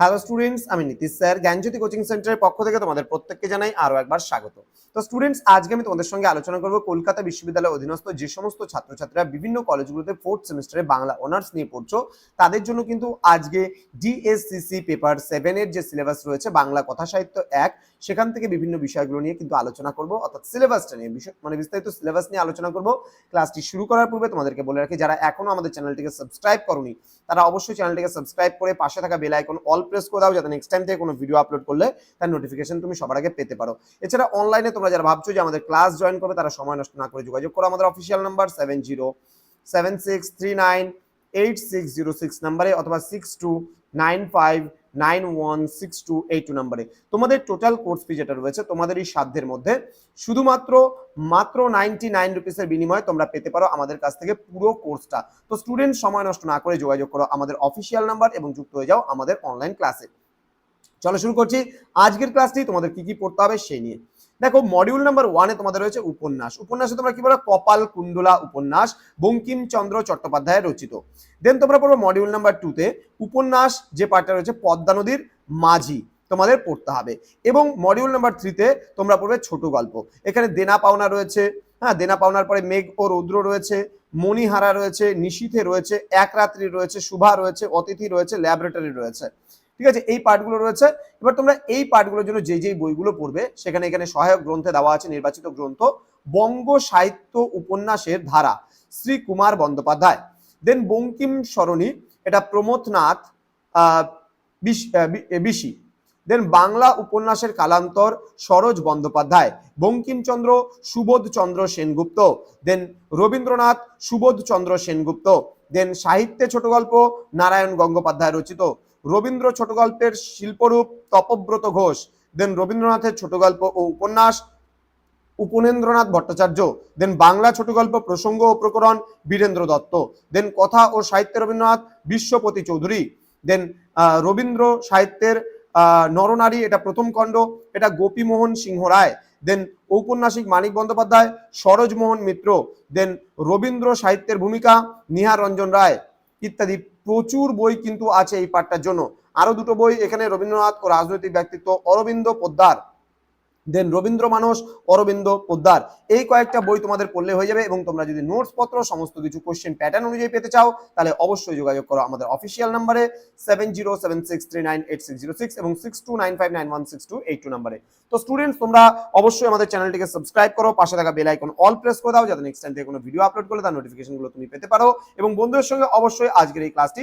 Hello students আমি Nitish sir জ্ঞানজ্যোতি coaching সেন্টারের পক্ষ থেকে তোমাদের প্রত্যেককে জানাই আরও একবার স্বাগত। তো স্টুডেন্টস আজকে আমি তোমাদের সঙ্গে আলোচনা করব কলকাতা বিশ্ববিদ্যালয়ের অধীনস্থ যে সমস্ত ছাত্রছাত্রীরা বিভিন্ন কলেজগুলোতে ফোর্থ সেমিস্টারে বাংলা অনার্স নিয়ে পড়ছো, তাদের জন্য কিন্তু আজকে ডিএসসিসি পেপার সেভেনের যে সিলেবাস রয়েছে, বাংলা কথা সাহিত্য এক, সেখান থেকে বিভিন্ন বিষয়গুলো নিয়ে কিন্তু আলোচনা করব, অর্থাৎ সিলেবাসটা নিয়ে বিষয় মানে বিস্তারিত সিলেবাস নিয়ে আলোচনা করব। ক্লাসটি শুরু করার পূর্বে তোমাদেরকে বলে রাখি, যারা এখনও আমাদের চ্যানেলটিকে সাবস্ক্রাইব করনি, তারা অবশ্যই চ্যানেলটিকে সাবস্ক্রাইব করে পাশে থাকা বেল আইকন অল প্রেস করে দাও, যাতে নেক্সট টাইম থেকে কোনো ভিডিও আপলোড করলে তার নোটিফিকেশন তুমি সবার আগে পেতে পারো। এছাড়া অনলাইনে তোমরা যারা ভাবছ যে আমাদের ক্লাস জয়েন করবে, তারা সময় নষ্ট না করে যোগাযোগ করো। আমাদের official number seven zero seven six three nine eight six zero six নাম্বারে অথবা six two nine five nine one six two eight two নাম্বারে তোমাদের টোটাল কোর্স ফি যেটা রয়েছে, তোমাদের এই সাধ্যের মধ্যে শুধুমাত্র, মাত্র নাইনটি নাইন রুপিসের বিনিময়ে তোমরা পেতে পারো আমাদের কাছ থেকে পুরো কোর্সটা তো স্টুডেন্ট সময় নষ্ট না করে যোগাযোগ করো আমাদের অফিসিয়াল নাম্বার এবং যুক্ত হয়ে যাও আমাদের অনলাইন ক্লাসে চলো শুরু করছি। আজকের ক্লাসটি তোমাদের কি কি পড়তে হবে সেই নিয়ে। দেখো মডিউল নাম্বার ওয়ানে তোমাদের রয়েছে উপন্যাস। উপন্যাসে তোমরা কি বলো? কপাল কুণ্ডলা উপন্যাস, বঙ্কিমচন্দ্র চট্টোপাধ্যায় রচিত। দেন তোমরা পড়বে মডিউল নাম্বার টুতে উপন্যাস যে পার্টটা রয়েছে, পদ্মা নদীর মাঝি, তোমাদের পড়তে হবে। এবং মডিউল নাম্বার থ্রিতে তোমরা পড়বে ছোট গল্প। এখানে দেনা পাওনা রয়েছে হ্যাঁ দেনা পাওনার পরে মেঘ ও রৌদ্র রয়েছে, মণিহারা রয়েছে, নিশীথে রয়েছে, এক রাত্রি রয়েছে শুভা রয়েছে, অতিথি রয়েছে ল্যাবরেটরি রয়েছে। ঠিক আছে? এই পার্টগুলো রয়েছে। এবার তোমরা এই পার্টগুলোর জন্য যে যেই বইগুলো পড়বে, সেখানে এখানে সহায়ক গ্রন্থে দেওয়া আছে, নির্বাচিত গ্রন্থ, বঙ্গ সাহিত্য উপন্যাসের ধারা, শ্রী কুমার বন্দ্যোপাধ্যায়। দেন বঙ্কিম সরণী, এটা প্রমথনাথ বিশ- দেন বাংলা উপন্যাসের কালান্তর, সরোজ বন্দ্যোপাধ্যায়। বঙ্কিমচন্দ্র সুবোধ চন্দ্র সেনগুপ্ত। দেন রবীন্দ্রনাথ, সুবোধ চন্দ্র সেনগুপ্ত। দেন সাহিত্যে ছোট গল্প নারায়ণ গঙ্গোপাধ্যায় রচিত। রবীন্দ্র ছোট গল্পের শিল্পরূপ তপব্রত ঘোষ দেন রবীন্দ্রনাথের ছোট গল্প ও উপন্যাস উপনেন্দ্রনাথ ভট্টাচার্য দেন বাংলা ছোট গল্প প্রসঙ্গ ও প্রকরণ বীরেন্দ্র দত্ত দেন কথা ও সাহিত্যে রবীন্দ্রনাথ বিশ্বপতি চৌধুরী দেন রবীন্দ্র সাহিত্যের নরনারী, এটা প্রথম খণ্ড, এটা গোপীমোহন সিংহ রায় দেন ঔপন্যাসিক মানিক বন্দ্যোপাধ্যায়, সরোজমোহন মিত্র দেন রবীন্দ্র সাহিত্যের ভূমিকা, নিহার রঞ্জন রায়, ইত্যাদি। প্রচুর বই কিন্তু আছে এই পাঠটার জন্য। আরও দুটো বই এখানে রবীন্দ্রনাথ ও রাজনৈতিক ব্যক্তিত্ব অরবিন্দ পোদ্দার দেন রবীন্দ্র মানস, অরবিন্দ পোদ্দার। এই কয়েকটা বই তোমাদের পড়লে হয়ে যাবে এবং তোমরা যদি নোটস পত্র, সমস্ত কিছু কোশ্চেন প্যাটার্ন অনুযায়ী পেতে চাও, তাহলে অবশ্যই যোগাযোগ করো আমাদের অফিসিয়াল নাম্বারে seven zero seven six three nine eight six zero six এবং six two nine five nine one six two eight two নাম্বারে তো স্টুডেন্টস তোমরা অবশ্যই আমাদের চ্যানেলটিকে সাবস্ক্রাইব করো, পাশে থাকা বেল আইকন অল প্রেস করে দাও, যাতে নেক্সট টাইম থেকে কোনো ভিডিও আপলোড করলে তার নোটিফিকেশনগুলো তুমি পেতে পারো। এবং বন্ধুদের সঙ্গে অবশ্যই আজকের এই ক্লাসটি